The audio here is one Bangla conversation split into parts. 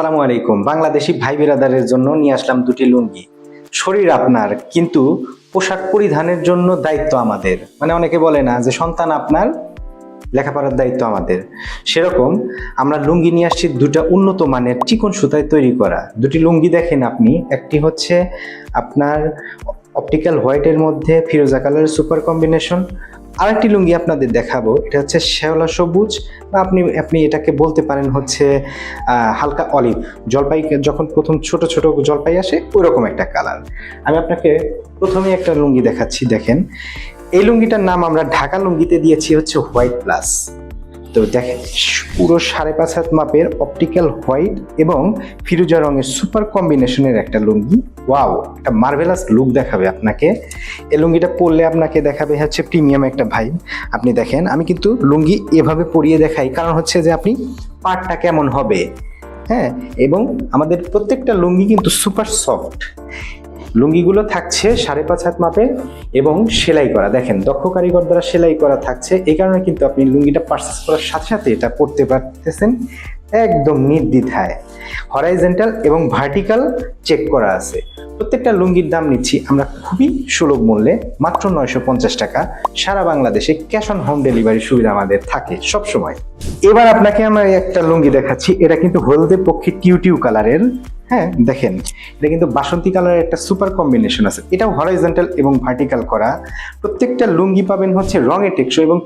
আসসালামু আলাইকুম। বাংলাদেশি ভাই বিরাদারের জন্য নিয়ে আসলাম দুটি লুঙ্গি। শরীর আপনার, কিন্তু পোশাক পরিধানের জন্য দায়িত্ব আমাদের। মানে অনেকে বলে না যে সন্তান আপনার, লেখাপড়ার দায়িত্ব আমাদের। সেরকম আমরা লুঙ্গি নিয়ে আসছি দুটা উন্নত মানের চিকন সুতায় তৈরি করা। দুটি লুঙ্গি দেখেন আপনি, একটি হচ্ছে আপনার অপটিক্যাল হোয়াইটের মধ্যে ফিরোজা কালারের সুপার কম্বিনেশন আরেকটি লুঙ্গি আপনাদের দেখাবো। এটা হচ্ছে শ্যাওলা সবুজ বা আপনি আপনি এটাকে বলতে পারেন হচ্ছে হালকা অলিভ। জলপাই, যখন প্রথম ছোট ছোট জলপাই আসে ওই রকম একটা কালার। আমি আপনাকে প্রথমে একটা লুঙ্গি দেখাচ্ছি, দেখেন। এই লুঙ্গিটার নাম আমরা ঢাকা লুঙ্গিতে দিয়েছি হচ্ছে হোয়াইট প্লাস। তো দেখেন, পুরো সাড়ে পাঁচ হাত মাপের অপটিক্যাল হোয়াইট এবং ফিরোজা রঙের সুপার কম্বিনেশনের একটা লুঙ্গি। ওয়াও একটা মার্ভেলাস লুক দেখাবে আপনাকে। এই লুঙ্গিটা পরলে আপনাকে দেখাবে হচ্ছে প্রিমিয়াম একটা ভাই আপনি দেখেন, আমি কিন্তু লুঙ্গি এভাবে পরিয়ে দেখাই, কারণ হচ্ছে যে আপনি পাটটা কেমন হবে। হ্যাঁ এবং আমাদের প্রত্যেকটা লুঙ্গি কিন্তু সুপার সফট লুঙ্গিগুলো থাকছে সাড়ে পাঁচ হাত মাপে এবং সেলাই করা। দেখেন, দক্ষ কারিগর দ্বারা সেলাই করা থাকছে। এই কারণে কিন্তু আপনি লুঙ্গিটা পারচেস করার সাথে সাথে এটা পরতে পারতেছেন। একদম নির্দ্বিধায়। হরাইজেন্টাল এবং ভার্টিক্যাল চেক করা আছে। প্রত্যেকটা লুঙ্গির দাম নিচ্ছি আমরা খুবই সুলভ মূল্যে, মাত্র নয়শো পঞ্চাশ টাকা। সারা বাংলাদেশে ক্যাশ অন হোম ডেলিভারি সুবিধা আমাদের থাকে সব সময় এবার আপনাকে আমরা একটা লুঙ্গি দেখাচ্ছি, এটা কিন্তু হলদে পক্ষে টিউ টিউ কালারের হ্যাঁ দেখেন, এটা কিন্তু বাসন্তী কালারের একটা সুপার কম্বিনেশন আছে। এটাও হরাইজেন্টাল এবং ভার্টিক্যাল করা। প্রত্যেকটা লুঙ্গি পাবেন হচ্ছে রঙে টেকসই এবং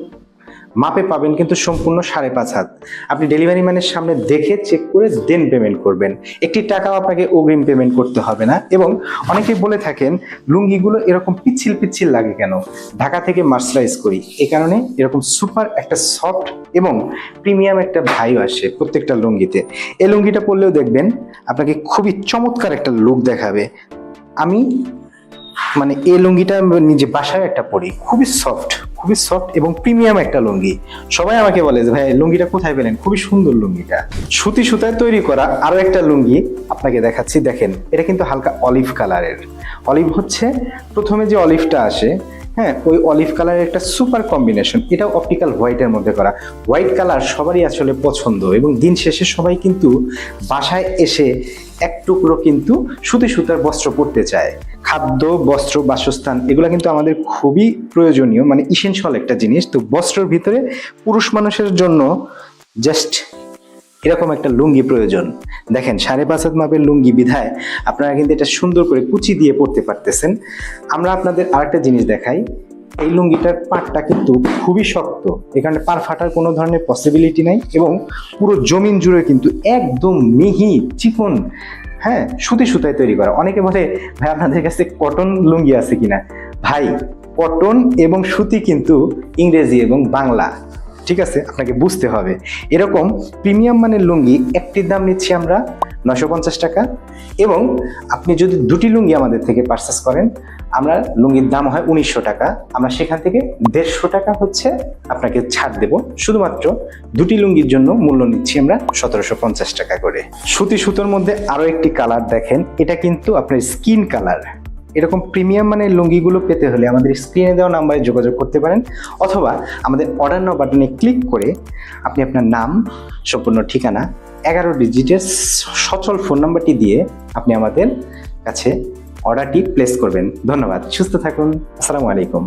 মাপে পাবেন কিন্তু সম্পূর্ণ সাড়ে পাঁচ হাত। আপনি ডেলিভারি ম্যানের সামনে দেখে চেক করে দেন পেমেন্ট করবেন। একটি টাকাও আপনাকে অগ্রিম পেমেন্ট করতে হবে না এবং অনেকেই বলে থাকেন, লুঙ্গিগুলো এরকম পিচ্ছিল পিচ্ছিল লাগে কেন? ঢাকা থেকে মার্সরাইজ করি। এই কারণে এরকম সুপার একটা সফট এবং প্রিমিয়াম একটা ভাইও আসে প্রত্যেকটা লুঙ্গিতে। এই লুঙ্গিটা পরলেও দেখবেন, আপনাকে খুবই চমৎকার একটা লুক দেখাবে। আমি মানে এই লুঙ্গিটা নিজে বাসায় একটা পরি, খুবই সফট খুবই সফট এবং প্রিমিয়াম একটা লুঙ্গি। সবাই আমাকে বলে যে, ভাই, লুঙ্গিটা কোথায় পেলেন? খুবই সুন্দর লুঙ্গিটা। সুতি সুতায় তৈরি করা আরও একটা লুঙ্গি আপনাকে দেখাচ্ছি। দেখেন, এটা কিন্তু হালকা অলিভ কালারের অলিভ হচ্ছে, প্রথমে যে অলিভটা আসে হ্যাঁ ওই অলিভ কালারের একটা সুপার কম্বিনেশন এটাও অপটিক্যাল হোয়াইটের মধ্যে করা। হোয়াইট কালার সবারই আসলে পছন্দ এবং দিন শেষে সবাই কিন্তু বাসায় এসে এক টুকরো কিন্তু সুতি সুতার বস্ত্র পরতে চায়। খাদ্য, বস্ত্র, বাসস্থান, এগুলো কিন্তু আমাদের খুবই প্রয়োজনীয় মানে ইসেনশিয়াল একটা জিনিস। তো বস্ত্রর ভিতরে পুরুষ মানুষের জন্য জাস্ট এরকম একটা লুঙ্গি প্রয়োজন। দেখেন, সাড়ে পাঁচ হাত মাপের লুঙ্গি বিধায় আপনারা কিন্তু এটা সুন্দর করে কুচি দিয়ে পড়তে পারতেছেন। আমরা আপনাদের আরেকটা জিনিস দেখাই। এই লুঙ্গিটার পাটটা কিন্তু খুবই শক্ত। এখানে পার ফাটার কোনো ধরনের পসিবিলিটি নাই এবং পুরো জমিন জুড়ে কিন্তু একদম মিহি, চিকন হ্যাঁ সুতি সুতায় তৈরি করা। অনেকে বলে, ভাই, আপনাদের কাছে কটন লুঙ্গি আছে কিনা? ভাই কটন এবং সুতি কিন্তু ইংরেজি এবং বাংলা। ঠিক আছে? আপনাকে বুঝতে হবে। এরকম প্রিমিয়াম মানের লুঙ্গি একটির দাম নিচ্ছি আমরা নশো পঞ্চাশ টাকা এবং আপনি যদি দুটি লুঙ্গি আমাদের থেকে পারচেস করেন, আমরা লুঙ্গির দাম হয় উনিশশো টাকা। আমরা সেখান থেকে দেড়শো টাকা হচ্ছে আপনাকে ছাড় দেব। শুধুমাত্র দুটি লুঙ্গির জন্য মূল্য নিচ্ছি আমরা সতেরোশো পঞ্চাশ টাকা করে। সুতি সুতোর মধ্যে আরও একটি কালার দেখেন। এটা কিন্তু আপনার স্কিন কালার এরকম প্রিমিয়াম মানের লুঙ্গিগুলো পেতে হলে আমাদের স্ক্রিনে দেওয়া নাম্বারে যোগাযোগ করতে পারেন, অথবা আমাদের অর্ডার নাও বাটনে ক্লিক করে আপনি আপনার নাম, সম্পূর্ণ ঠিকানা, এগারো ডিজিটের সচল ফোন নাম্বারটি দিয়ে আপনি আমাদের কাছে অর্ডারটি প্লেস করবেন। ধন্যবাদ। সুস্থ থাকুন। আসসালামু আলাইকুম।